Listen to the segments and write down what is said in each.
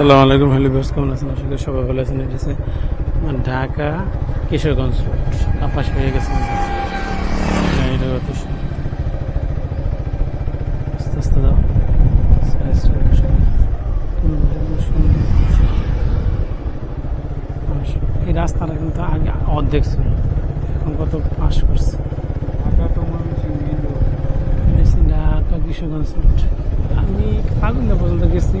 সালাম আলাইকুম হ্যালো বিয়ার্স কেমন আছেন? আশা করি সবাই ভালো আছেন। হচ্ছে ঢাকা কিশোরগঞ্জ রোড আপাশ হয়ে গেছে। আস্তে আস্তে দাও। আর এই রাস্তাটা কিন্তু আগে অর্ধেক ছিল এখন কত পাশ করছে। ঢাকা কিশোরগঞ্জ রোড। আমি ফাগুন্দা পর্যন্ত গেছি।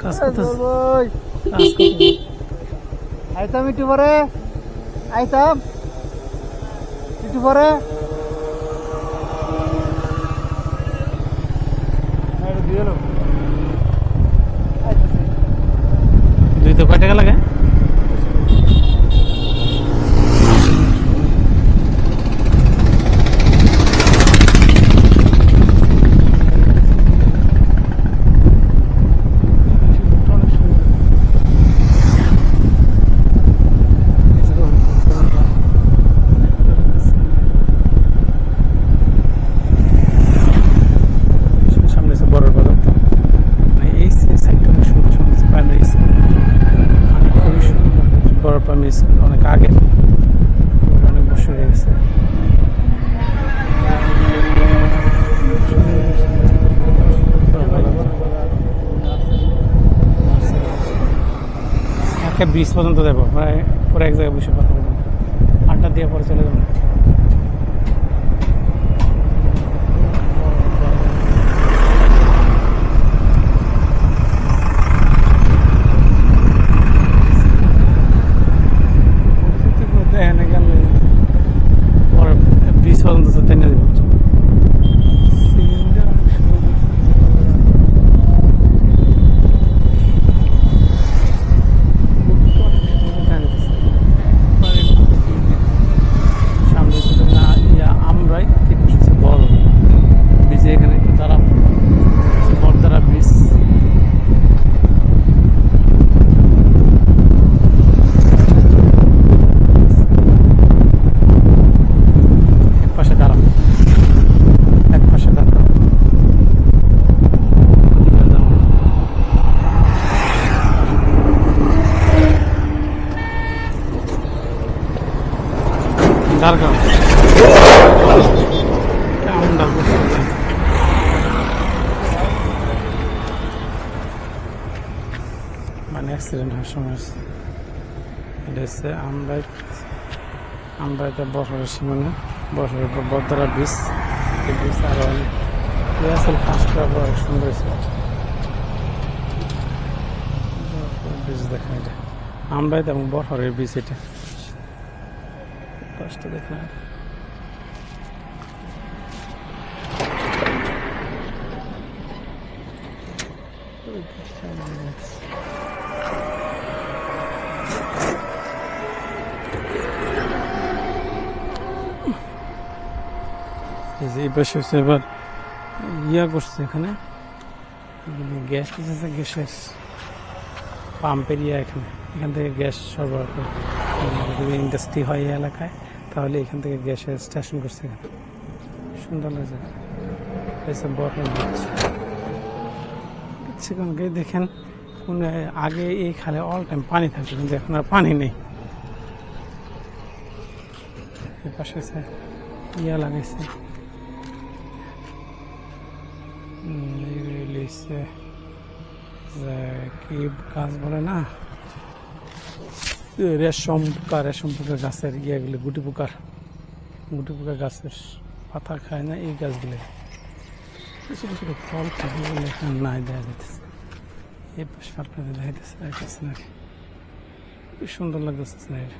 কাজ করতেছে। আইতাম একটু পরে। আইতাম। একটু পরে। দুই তো কয় টাকা লাগে সামনে আছে বড় বাজার তো মানে এই সাইডটা অনেক সুন্দর সুন্দর প্রাইমারি স্কুল অনেক খুবই সুন্দর বড় মিস অনেক আগে। অনেক বছর হয়ে গেছে। ব্রিজ পর্যন্ত দেবো প্রায় পরে এক জায়গায় বসে কথা বলব। আড্ডা দিয়ে পরে চলে যাব দেখেন গেল পরে ব্রিজ পর্যন্ত তো টেনে দেবো সামনে ছিল না ইয়া আমরাই তিন হচ্ছে বড় ব্রিজে এখানে একটু তারা বড়দারা ব্রিজ এক পাশে দাঁড়াও এক পাশে দাঁড়াও ওদিকে দাঁড়াও। মানে অ্যাক্সিডেন্ট হওয়ার সময়। এটা আমরা আমরা এটা বছরের সীমানা বছরের পর বদ্দারা ব্রিজ এই ব্রিজ আরও অনেক সুন্দর ব্রিজ দেখা এটা। আমরা তেমন বছরের ব্রিজ এটা। ফার্স্টটা দেখলাম। মনে আছে। হচ্ছে এবার ইয়া করছে এখানে। গ্যাস দিতেছে গ্যাসের পাম্পের ইয়া এখানে। এখান থেকে গ্যাস সরবরাহ করে। ইন্ডাস্ট্রি হয় এই এলাকায়। তাহলে এখান থেকে গ্যাসের স্টেশন করছে সুন্দর লাগছে। এসব গিয়ে দেখেন আগে এই খালে অল টাইম পানি থাকতো, কিন্তু এখন আর পানি নেই। পাশে ইয়া লাগাইছে। কি গাছ বলে না? রেশম পোকা রেশম পোকা গাছের ইয়েগুলো গুটি পোকার গুটি পোকা গাছের পাতা খায় না, এই গাছগুলো। কিছু কিছু ফল খাবে নাই দেখা যেতেছে এই পাশে আপনাদের দেখাইতেছে সুন্দর লাগতেছে স্নেহের